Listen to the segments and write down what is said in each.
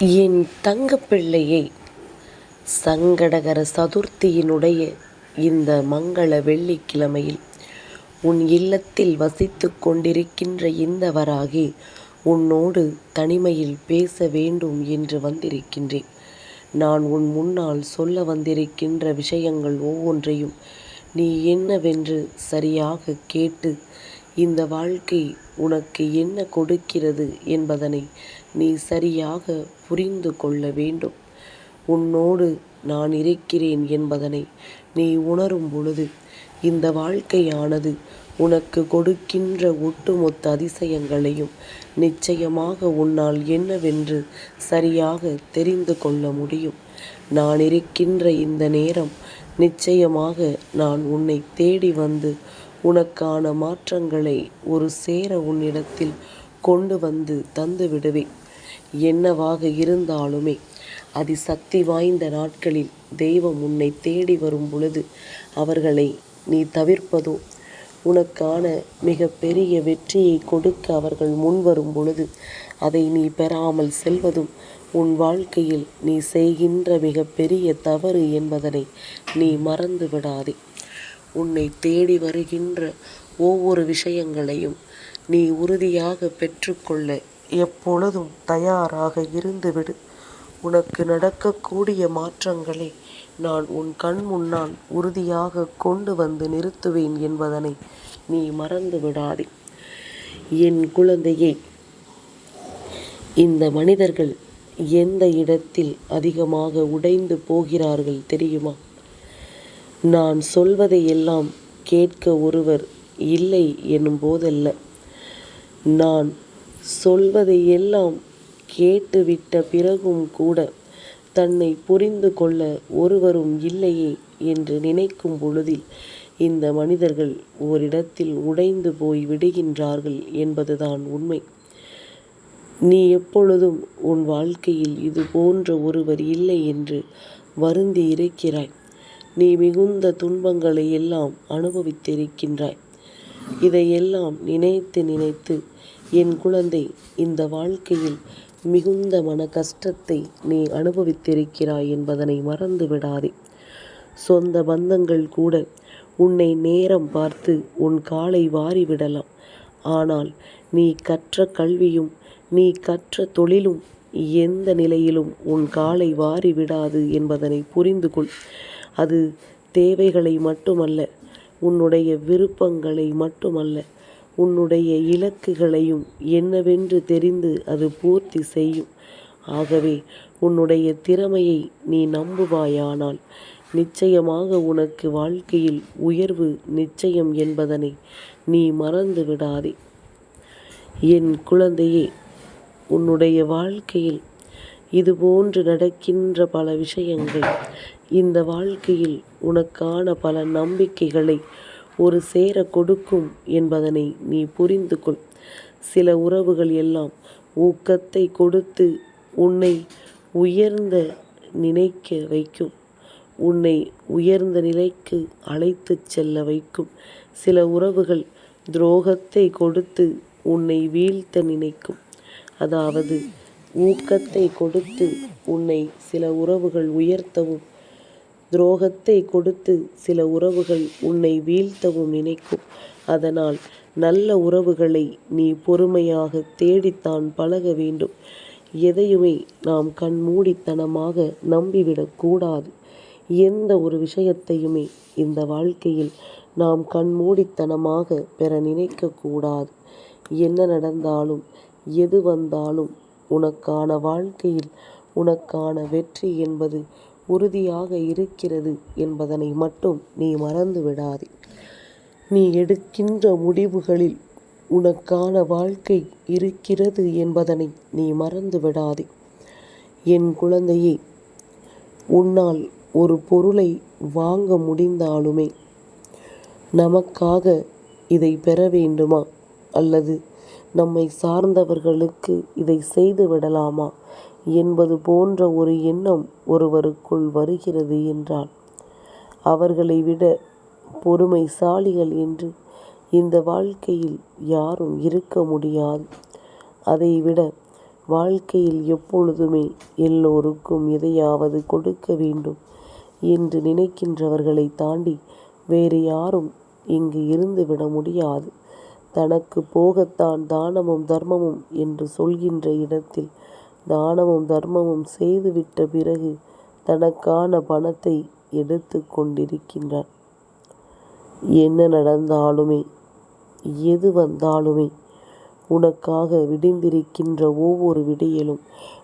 என் தங்கப்பிள்ளையை சங்கடகர சதுர்த்தியினுடைய இந்த மங்கள வெள்ளிக்கிழமையில் உன் இல்லத்தில் வசித்து கொண்டிருக்கின்ற இந்த வராகி உன்னோடு தனிமையில் பேச வேண்டும் என்று வந்திருக்கின்றேன். நான் உன் முன்னால் சொல்ல வந்திருக்கின்ற விஷயங்கள் ஒவ்வொன்றையும் நீ என்னவென்று சரியாக கேட்டு இந்த வாழ்க்கை உனக்கு என்ன கொடுக்கிறது என்பதனை நீ சரியாக புரிந்து கொள்ள வேண்டும். உன்னோடு நான் இருக்கிறேன் என்பதனை நீ உணரும் பொழுது இந்த வாழ்க்கையானது உனக்கு கொடுக்கின்ற ஒட்டுமொத்த அதிசயங்களையும் நிச்சயமாக உன்னால் என்னவென்று சரியாக தெரிந்து கொள்ள முடியும். நான் இருக்கின்ற இந்த நேரம் நிச்சயமாக நான் உன்னை தேடி வந்து உனக்கான மாற்றங்களை ஒரு சேர உன்னிடத்தில் கொண்டு வந்து தந்து விடுவேன். என்னவாக இருந்தாலுமே அதிசக்தி வாய்ந்த நாட்களில் தெய்வம் உன்னை தேடி வரும் பொழுது அவர்களை நீ தவிர்ப்பதோ? உனக்கான மிக பெரிய வெற்றியை கொடுக்க அவர்கள் முன்வரும் பொழுது அதை நீ பெறாமல் செல்வதும் உன் வாழ்க்கையில் நீ செய்கின்ற மிக பெரிய தவறு என்பதனை நீ மறந்து விடாதே உன்னை தேடி வருகின்ற ஒவ்வொரு விஷயங்களையும் நீ உறுதியாக பெற்றுக்கொள்ள எப்பொழுதும் தயாராக இருந்துவிடு. உனக்கு நடக்கக்கூடிய மாற்றங்களை நான் உன் கண் முன்னால் உறுதியாக கொண்டு வந்து நிறுத்துவேன் என்பதனை நீ மறந்து விடாதே. என் குழந்தையை இந்த மனிதர்கள் எந்த இடத்தில் அதிகமாக உடைந்து போகிறார்கள் தெரியுமா? நான் சொல்வதை எல்லாம் கேட்க ஒருவர் இல்லை என்னும் போதல்ல நான் சொல்வதை எல்லாம் கேட்டுவிட்ட பிறகும் கூட தன்னை புரிந்து கொள்ள ஒருவரும் இல்லையே என்று நினைக்கும் பொழுதில் இந்த மனிதர்கள் ஓரிடத்தில் உடைந்து போய் விடுகின்றார்கள் என்பதுதான் உண்மை. நீ எப்பொழுதும் உன் வாழ்க்கையில் இது போன்ற ஒருவர் இல்லை என்று வருந்தி இருக்கிறாய் நீ மிகுந்த துன்பங்களை எல்லாம் அனுபவித்திருக்கின்றாய். இதையெல்லாம் நினைத்து நினைத்து என் குழந்தை இந்த வாழ்க்கையில் மிகுந்த மன கஷ்டத்தை நீ அனுபவித்திருக்கிறாய் என்பதனை மறந்து விடாதே. சொந்த பந்தங்கள் கூட உன்னை நேரம் பார்த்து உன் காலை வாரிவிடலாம். ஆனால் நீ கற்ற கல்வியும் நீ கற்ற தொழிலும் எந்த நிலையிலும் உன் காலை வாரி விடாது என்பதனை புரிந்து கொள் அது தேவைகளை மட்டுமல்ல உன்னுடைய விருப்பங்களை மட்டுமல்ல உன்னுடைய இலக்குகளையும் என்னவென்று தெரிந்து அது பூர்த்தி செய்யும். ஆகவே உன்னுடைய திறமையை நீ நம்புவாயானால் நிச்சயமாக உனக்கு வாழ்க்கையில் உயர்வு நிச்சயம் என்பதனை நீ மறந்து விடாதே என் குழந்தையே உன்னுடைய வாழ்க்கையில் இதுபோன்று நடக்கின்ற பல விஷயங்கள். இந்த வாழ்க்கையில் உனக்கான பல நம்பிக்கைகளை ஒரு சேர கொடுக்கும் என்பதனை நீ புரிந்து கொள் சில உறவுகள் எல்லாம் ஊக்கத்தை கொடுத்து உன்னை உயர்ந்த நினைக்க வைக்கும். உன்னை உயர்ந்த நிலைக்கு அழைத்து செல்ல வைக்கும். சில உறவுகள் துரோகத்தை கொடுத்து உன்னை வீழ்த்த நினைக்கும். அதாவது ஊக்கத்தை கொடுத்து உன்னை சில உறவுகள் உயர்த்தவும் துரோகத்தை கொடுத்து சில உறவுகள் உன்னை வீழ்த்தவும் நினைக்கும். அதனால் நல்ல உறவுகளை நீ பொறுமையாக தேடித்தான் பழக வேண்டும். எதையுமே நாம் கண்மூடித்தனமாக நம்பிவிடக்கூடாது எந்த ஒரு விஷயத்தையுமே இந்த வாழ்க்கையில் நாம் கண்மூடித்தனமாக பெற நினைக்கக்கூடாது என்ன நடந்தாலும் எது வந்தாலும் உனக்கான வாழ்க்கையில் உனக்கான வெற்றி என்பது உறுதியாக இருக்கிறது என்பதனை மட்டும் நீ மறந்து விடாதே நீ எடுக்கின்ற முடிவுகளில் உனக்கான வாழ்க்கை இருக்கிறது என்பதனை நீ மறந்து விடாதே என் குழந்தையே உன்னால் ஒரு பொருளை வாங்க முடிந்தாலுமே நமக்காக இதை பெற வேண்டுமா? அல்லது நம்மை சார்ந்தவர்களுக்கு இதை செய்து விடலாமா? என்பது போன்ற ஒரு எண்ணம் ஒருவருக்குள் வருகிறது என்றால் அவர்களை விட பொறுமைசாலிகள் என்று இந்த வாழ்க்கையில் யாரும் இருக்க முடியாது. அதைவிட வாழ்க்கையில் எப்பொழுதுமே எல்லோருக்கும் எதையாவது கொடுக்க வேண்டும் என்று நினைக்கின்றவர்களை தாண்டி வேறு யாரும் இங்கு இருந்துவிட முடியாது. தனக்கு போகத்தான் தானமும் தர்மமும் என்று சொல்கின்ற இடத்தில் தானமும் தர்மமும் செய்துவிட்ட பிறகு தனக்கான பணத்தை எடுத்து கொண்டிருக்கின்றார். என்ன நடந்தாலுமே எது வந்தாலுமே உனக்காக விடிந்திருக்கின்ற ஒவ்வொரு விடியலும்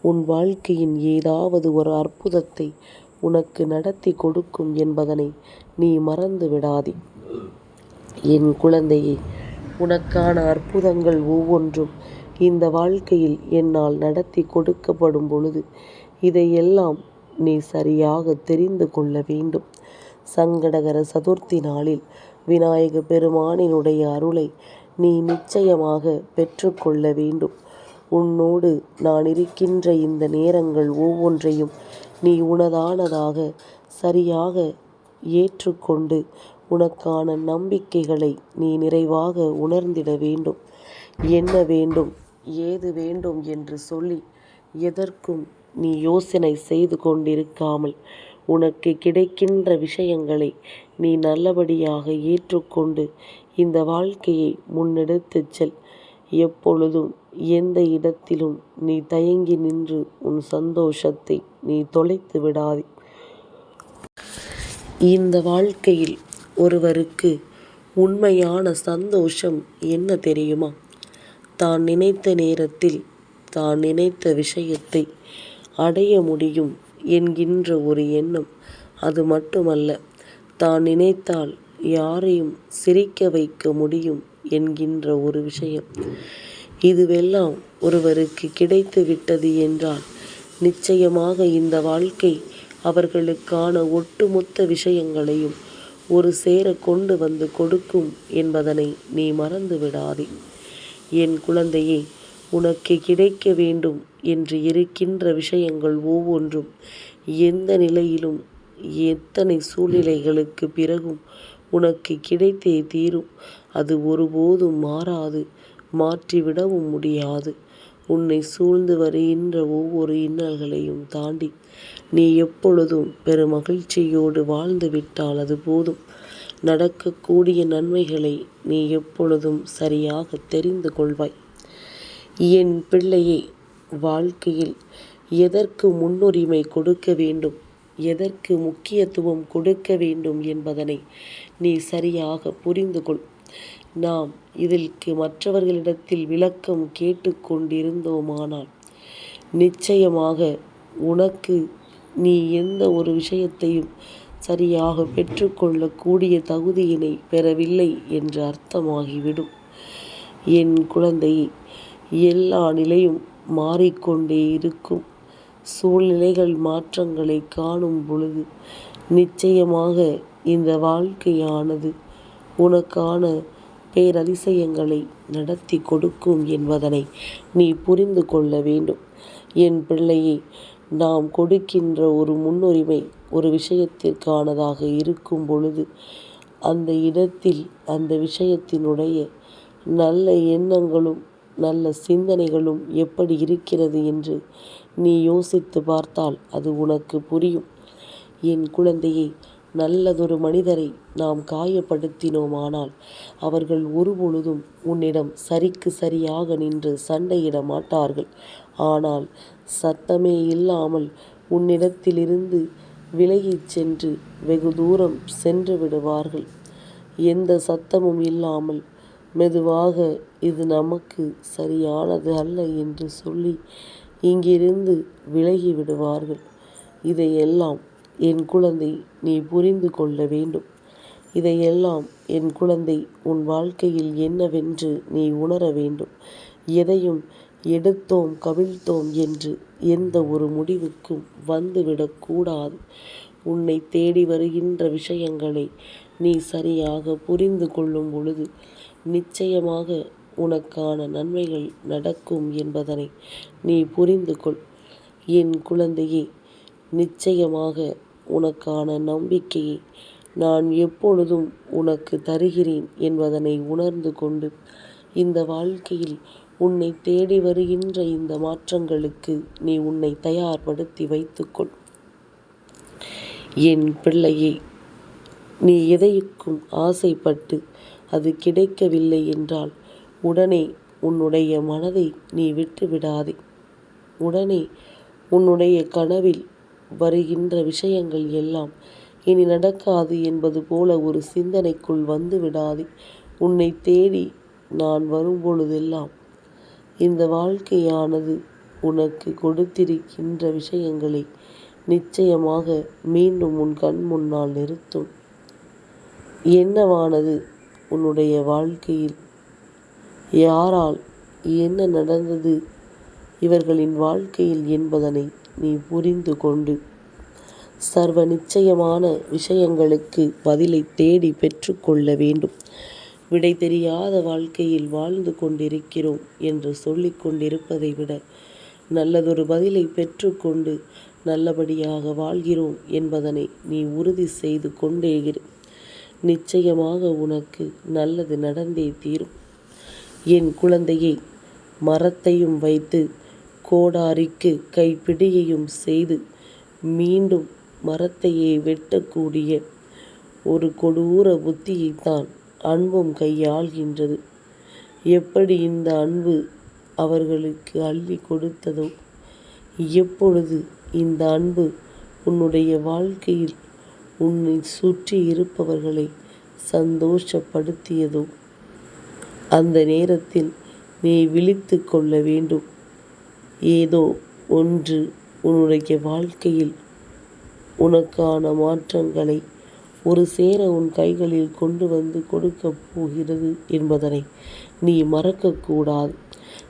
உன் வாழ்க்கையின் ஏதாவது ஒரு அற்புதத்தை உனக்கு நடத்தி கொடுக்கும் என்பதனை நீ மறந்து விடாதே. என் குழந்தையே உனக்கான அற்புதங்கள் ஒவ்வொன்றும் இந்த வாழ்க்கையில் என்னால் நடத்தி கொடுக்கப்படும் பொழுது இதையெல்லாம் நீ சரியாக தெரிந்து கொள்ள வேண்டும். சங்கடகர சதுர்த்தி நாளில் விநாயக பெருமானினுடைய அருளை நீ நிச்சயமாக பெற்றுக்கொள்ள வேண்டும். உன்னோடு நான் இருக்கின்ற இந்த நேரங்கள் ஒவ்வொன்றையும் நீ உனதானதாக சரியாக ஏற்றுக்கொண்டு உனக்கான நம்பிக்கைகளை நீ நிறைவாக உணர்ந்திட வேண்டும். என்ன வேண்டும் ஏது வேண்டும் என்று சொல்லி எதற்கும் நீ யோசனை செய்து கொண்டிருக்காமல் உனக்கு கிடைக்கின்ற விஷயங்களை நீ நல்லபடியாக ஏற்றுக்கொண்டு இந்த வாழ்க்கையை முன்னெடுத்துச் செல். எப்பொழுதும் எந்த இடத்திலும் நீ தயங்கி நின்று உன் சந்தோஷத்தை நீ தொலைத்து விடாதே. இந்த வாழ்க்கையில் ஒருவருக்கு உண்மையான சந்தோஷம் என்ன தெரியுமா? தான் நினைத்த நேரத்தில் தான் நினைத்த விஷயத்தை அடைய முடியும் என்கின்ற ஒரு எண்ணம். அது மட்டுமல்ல தான் நினைத்தால் யாரையும் சிரிக்க வைக்க முடியும் என்கின்ற ஒரு விஷயம். இதுவெல்லாம் ஒருவருக்கு கிடைத்து விட்டது என்றால் நிச்சயமாக இந்த வாழ்க்கை அவர்களுக்கான ஒட்டுமொத்த விஷயங்களையும் ஒரு சேர கொண்டு வந்து கொடுக்கும் என்பதனை நீ மறந்து விடாதே. என் குழந்தையே உனக்கு கிடைக்க வேண்டும் என்று இருக்கின்ற விஷயங்கள் ஒவ்வொன்றும் எந்த நிலையிலும் எத்தனை சூழ்நிலைகளுக்கு பிறகும் உனக்கு கிடைத்தே தீரும். அது ஒருபோதும் மாறாது மாற்றிவிடவும் முடியாது. உன்னை சூழ்ந்து வருகின்ற ஒவ்வொரு இன்னல்களையும் தாண்டி நீ எப்பொழுதும் பெருமகிழ்ச்சியோடு வாழ்ந்து விட்டால் அது போதும். நடக்கக்கூடிய நன்மைகளை நீ எப்பொழுதும் சரியாக தெரிந்து கொள்வாய். என் பிள்ளையை வாழ்க்கையில் எதற்கு முன்னுரிமை கொடுக்க வேண்டும் எதற்கு முக்கியத்துவம் கொடுக்க வேண்டும் என்பதனை நீ சரியாக புரிந்து கொள். நாம் இதற்கு மற்றவர்களிடத்தில் விளக்கம் கேட்டுக்கொண்டிருந்தோமானால் நிச்சயமாக உனக்கு நீ எந்த ஒரு விஷயத்தையும் சரியாக பெற்றுக்கொள்ளக்கூடிய தகுதியினை பெறவில்லை என்று அர்த்தமாகிவிடும். என் குழந்தை எல்லா நிலையும் மாறிக்கொண்டே இருக்கும். சூழ்நிலைகள் மாற்றங்களை காணும் பொழுது நிச்சயமாக இந்த வாழ்க்கையானது உனக்கான பேரதிசயங்களை நடத்தி கொடுக்கும் என்பதனை நீ புரிந்து கொள்ள வேண்டும். என் பிள்ளையே நாம் கொடுக்கின்ற ஒரு முன்னுரிமை ஒரு விஷயத்திற்கானதாக இருக்கும் பொழுது அந்த இடத்தில் அந்த விஷயத்தினுடைய நல்ல எண்ணங்களும் நல்ல சிந்தனைகளும் எப்படி இருக்கிறது என்று நீ யோசித்து பார்த்தால் அது உனக்கு புரியும். என் குழந்தையை நல்லதொரு மனிதரை நாம் காயப்படுத்தினோமானால் அவர்கள் ஒருபொழுதும் உன்னிடம் சரிக்கு சரியாக நின்று சண்டையிட மாட்டார்கள். ஆனால் சத்தமே இல்லாமல் உன்னிடத்திலிருந்து விலகிச் சென்று வெகு தூரம் சென்று விடுவார்கள். எந்த சத்தமும் இல்லாமல் மெதுவாக இது நமக்கு சரியானது அல்ல என்று சொல்லி இங்கிருந்து விலகி விடுவார்கள். இதையெல்லாம் என் குழந்தை நீ புரிந்து கொள்ள வேண்டும். இதையெல்லாம் என் குழந்தை உன் வாழ்க்கையில் என்னவென்று நீ உணர வேண்டும். எதையும் எடுத்தோம் கவிழ்த்தோம் என்று எந்த ஒரு முடிவுக்கும் வந்துவிடக் கூடாது. உன்னை தேடி வருகின்ற விஷயங்களை நீ சரியாக புரிந்து கொள்ளும் பொழுது நிச்சயமாக உனக்கான நன்மைகள் நடக்கும் என்பதனை நீ புரிந்து கொள். என் குழந்தையே நிச்சயமாக உனக்கான நம்பிக்கையை நான் எப்பொழுதும் உனக்கு தருகிறேன் என்பதனை உணர்ந்து கொண்டு இந்த வாழ்க்கையில் உன்னை தேடி வருகின்ற இந்த மாற்றங்களுக்கு நீ உன்னை தயார்படுத்தி வைத்துக்கொள். என் பிள்ளையை நீ எதைக்கும் ஆசைப்பட்டு அது கிடைக்கவில்லை என்றால் உடனே உன்னுடைய மனதை நீ விட்டுவிடாதே. உடனே உன்னுடைய கனவில் வருகின்ற விஷயங்கள் எல்லாம் இனி நடக்காது என்பது போல ஒரு சிந்தனைக்குள் வந்து விடாதே. உன்னை தேடி நான் வரும்பொழுதெல்லாம் இந்த வாழ்க்கையானது உனக்கு கொடுத்திருக்கின்ற விஷயங்களை நிச்சயமாக மீண்டும் உன் கண் முன்னால் நிறுத்தும். என்னவானது உன்னுடைய வாழ்க்கையில்? யாரால் என்ன நடந்தது இவர்களின் வாழ்க்கையில் என்பதனை நீ புரிந்து கொண்டு. சர்வ நிச்சயமான விஷயங்களுக்கு பதிலை தேடி பெற்றுக்கொள்ள வேண்டும். விடை தெரியாத வாழ்க்கையில் வாழ்ந்து கொண்டிருக்கிறோம் என்று சொல்லிக் கொண்டிருப்பதை விட நல்லதொரு பதிலை பெற்றுக்கொண்டு நல்லபடியாக வாழ்கிறோம் என்பதனை நீ உறுதி செய்து கொண்டே இரு. நிச்சயமாக உனக்கு நல்லது நடந்தே தீரும். என் குழந்தையை மரத்தையும் வைத்து கோடாரிக்கு கைப்பிடியையும் செய்து மீண்டும் மரத்தையே வெட்டக்கூடிய ஒரு கொடூர புத்தியைத்தான் அன்பும் கையாள்கின்றது. எப்படி இந்த அன்பு அவர்களுக்கு அள்ளி கொடுத்ததோ எப்பொழுது இந்த அன்பு உன்னுடைய வாழ்க்கையில் உன்னை சுற்றி இருப்பவர்களை சந்தோஷப்படுத்தியதோ அந்த நேரத்தில் நீ விழித்து கொள்ள வேண்டும். ஏதோ ஒன்று உன்னுடைய வாழ்க்கையில் உனக்கான மாற்றங்களை ஒரு சேர உன் கைகளில் கொண்டு வந்து கொடுக்கப் போகிறது என்பதனை நீ மறக்கக்கூடாது.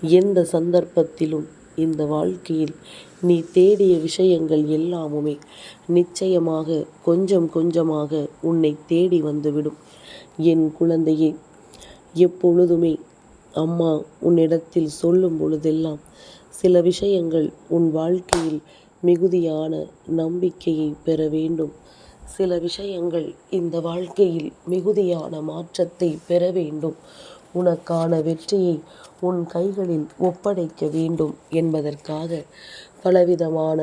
எந்த சந்தர்ப்பத்திலும் இந்த வாழ்க்கையில் நீ தேடிய விஷயங்கள் எல்லாமுமே நிச்சயமாக கொஞ்சம் கொஞ்சமாக உன்னை தேடி வந்துவிடும். என் குழந்தையே எப்பொழுதுமே அம்மா உன்னிடத்தில் சொல்லும் பொழுதெல்லாம் சில விஷயங்கள் உன் வாழ்க்கையில் மிகுதியான நம்பிக்கையை பெற வேண்டும். சில விஷயங்கள் இந்த வாழ்க்கையில் மிகுதியான மாற்றத்தை பெற வேண்டும். உனக்கான வெற்றியை உன் கைகளில் ஒப்படைக்க வேண்டும் என்பதற்காக பலவிதமான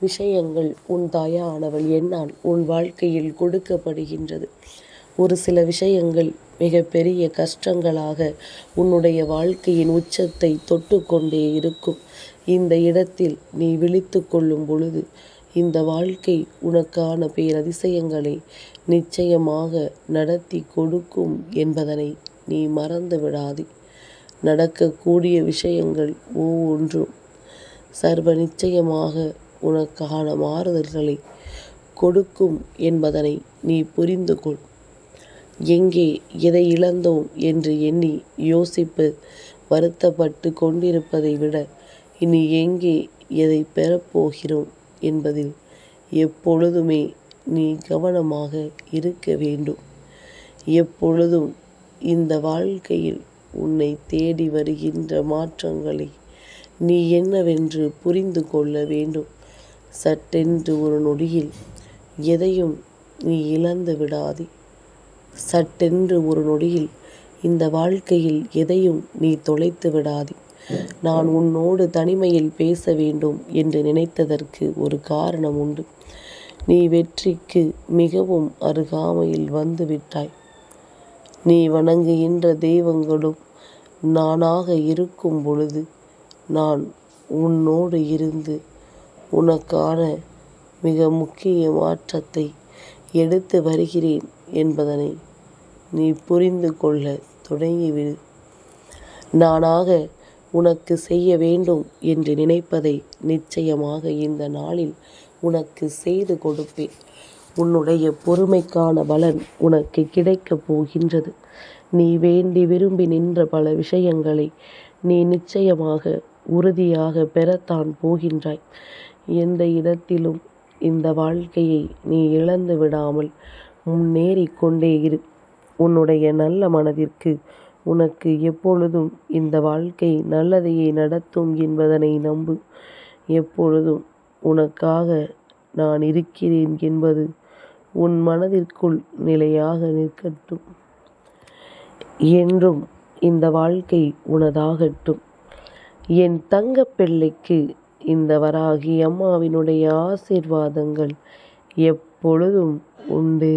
விஷயங்கள் உன் தாயானவள் என்னால் உன் வாழ்க்கையில் கொடுக்கப்படுகின்றது. ஒரு சில விஷயங்கள் மிகப்பெரிய கஷ்டங்களாக உன்னுடைய வாழ்க்கையின் உச்சத்தை தொட்டு கொண்டே இருக்கும். இந்த இடத்தில் நீ விழித்து கொள்ளும் பொழுது இந்த வாழ்க்கை உனக்கான பேரதிசயங்களை நிச்சயமாக நடத்தி கொடுக்கும் என்பதனை நீ மறந்து விடாதே. நடக்கக்கூடிய விஷயங்கள் ஒவ்வொன்றும் சர்வ நிச்சயமாக உனக்கான மாறுதல்களை கொடுக்கும் என்பதனை நீ புரிந்து கொள் எங்கே எதை இழந்தோம் என்று எண்ணி யோசிப்பு வருத்தப்பட்டு கொண்டிருப்பதை விட இனி எங்கே எதை பெறப்போகிறோம் என்பதில் எப்பொழுதுமே நீ கவனமாக இருக்க வேண்டும். எப்பொழுதும் இந்த வாழ்க்கையில் உன்னை தேடி வருகின்ற மாற்றங்களை நீ என்னவென்று புரிந்து கொள்ள வேண்டும். சட்டென்று ஒரு நொடியில் எதையும் நீ இழந்து விடாதே. சட்டென்று ஒரு நொடியில் இந்த வாழ்க்கையில் எதையும் நீ தொலைத்து விடாதே. நான் உன்னோடு தனிமையில் பேச வேண்டும் என்று நினைத்ததற்கு ஒரு காரணம் உண்டு. நீ வெற்றிக்கு மிகவும் அருகாமையில் வந்து விட்டாய். நீ வணங்குகின்ற தெய்வங்களும் நானாக இருக்கும் பொழுது நான் உன்னோடு இருந்து உனக்கான மிக முக்கிய மாற்றத்தை எடுத்து வருகிறேன். என்பதனை நீ புரிந்து கொள்ள தொடங்கிவிடு. நானாக உனக்கு செய்ய வேண்டும் என்று நினைப்பதை நிச்சயமாக இந்த நாளில் உனக்கு செய்து கொடுப்பேன். உன்னுடைய பொறுமைக்கான பலன் உனக்கு கிடைக்கப் போகின்றது. நீ வேண்டி விரும்பி நின்ற பல விஷயங்களை நீ நிச்சயமாக உறுதியாக பெறத்தான் போகின்றாய். எந்த இடத்திலும் இந்த வாழ்க்கையை நீ இழந்து விடாமல் முன்னேறிக் கொண்டே இரு. உன்னுடைய நல்ல மனதிற்கு உனக்கு எப்பொழுதும் இந்த வாழ்க்கை நல்லதையே நடத்தும் என்பதனை நம்பு. எப்பொழுதும் உனக்காக நான் இருக்கிறேன் என்பது உன் மனதிற்குள் நிலையாக நிற்கட்டும். என்றும் இந்த வாழ்க்கை உனதாகட்டும். என் தங்க பிள்ளைக்கு இந்த வராகி அம்மாவினுடைய ஆசீர்வாதங்கள் எப்பொழுதும் உண்டு